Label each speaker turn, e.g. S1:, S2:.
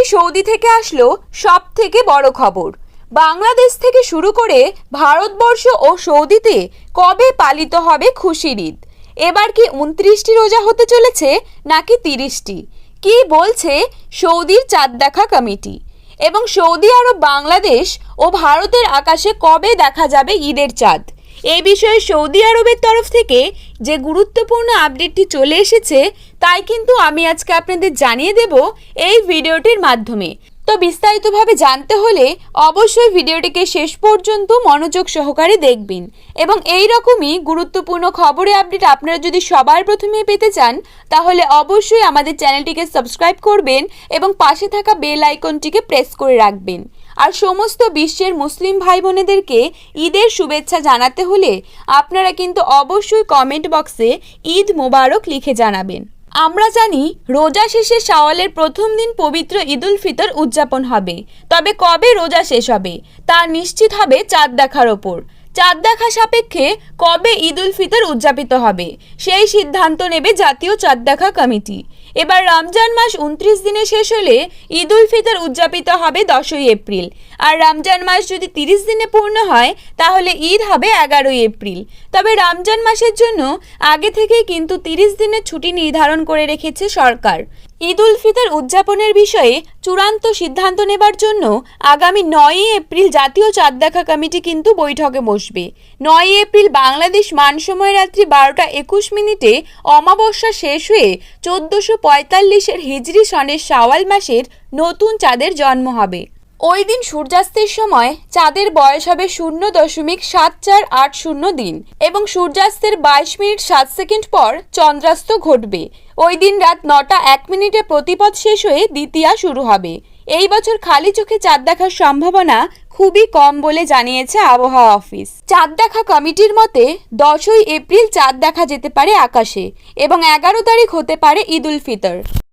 S1: এবারে সৌদি থেকে আসলো সব থেকে বড় খবর। বাংলাদেশ থেকে শুরু করে ভারতবর্ষ ও সৌদিতে কবে পালিত হবে খুশির ঈদ এবার কি উনত্রিশটি রোজা হতে চলেছে নাকি তিরিশটি? কি বলছে সৌদির চাঁদ দেখা কমিটি? এবং সৌদি আরব, বাংলাদেশ ও ভারতের আকাশে কবে দেখা যাবে ঈদের চাঁদ? এই বিষয়ে সৌদি আরবের তরফ থেকে যে গুরুত্বপূর্ণ আপডেটটি চলে এসেছে, তাই কিন্তু আমি আজকে আপনাদের জানিয়ে দেব এই ভিডিওটির মাধ্যমে। তো বিস্তারিতভাবে জানতে হলে অবশ্যই ভিডিওটিকে শেষ পর্যন্ত মনোযোগ সহকারে দেখবেন এবং এই রকমই গুরুত্বপূর্ণ খবরে আপডেট আপনারা যদি সবার প্রথমে পেতে চান, তাহলে অবশ্যই আমাদের চ্যানেলটিকে সাবস্ক্রাইব করবেন এবং পাশে থাকা বেল আইকনটিকে প্রেস করে রাখবেন। আর সমস্ত বিশ্বের মুসলিম ভাই বোনেদেরকে ঈদের শুভেচ্ছা জানাতে হলে আপনারা কিন্তু অবশ্যই কমেন্ট বক্সে ঈদ মোবারক লিখে জানাবেন। আমরা জানি রোজা শেষে শাওয়ালের প্রথম দিন পবিত্র ঈদুল ফিতর উদযাপন হবে। তবে কবে রোজা শেষ হবে? তা নিশ্চিত হবে চাঁদ দেখার ওপর। চাঁদ দেখা সাপেক্ষে কবে ঈদুল ফিতর উদযাপিত হবে? সেই সিদ্ধান্ত নেবে জাতীয় চাঁদ দেখা কমিটি। এবার রমজান মাস উনত্রিশ দিনে শেষ হলে ঈদুল ফিতর উদযাপিত হবে দশই এপ্রিল। আর রমজান মাস যদি তিরিশ দিনে পূর্ণ হয়, তাহলে ঈদ হবে এগারোই এপ্রিল। তবে রমজান মাসের জন্য আগে থেকেই কিন্তু তিরিশ দিনের ছুটি নির্ধারণ করে রেখেছে সরকার। ঈদ উল ফিতর উদযাপনের বিষয়ে চূড়ান্ত সিদ্ধান্ত নেবার জন্য আগামী নয়ই এপ্রিল জাতীয় চাঁদ দেখা কমিটি কিন্তু বৈঠকে বসবে। নয়ই এপ্রিল বাংলাদেশ মানসময় রাত্রি বারোটা একুশ মিনিটে অমাবস্যা শেষ হয়ে চোদ্দোশো পঁয়তাল্লিশের হিজরি সনের শাওয়াল মাসের নতুন চাঁদের জন্ম হবে। ওই দিন সূর্যাস্তের সময় চাঁদের বয়স হবে শূন্য দশমিক সাত চার আট শূন্য দিন এবং সূর্যাস্তের বাইশ মিনিট সাত সেকেন্ড পর চন্দ্রাস্ত ঘটবে। ওই দিন রাত নটা এক মিনিটে প্রতিপদ শেষ হয়ে দ্বিতীয়া শুরু হবে। এই বছর খালি চোখে চাঁদ দেখার সম্ভাবনা খুবই কম বলে জানিয়েছে আবহাওয়া অফিস। চাঁদ দেখা কমিটির মতে, দশই এপ্রিল চাঁদ দেখা যেতে পারে আকাশে এবং এগারো তারিখ হতে পারে ঈদ উল ফিতর।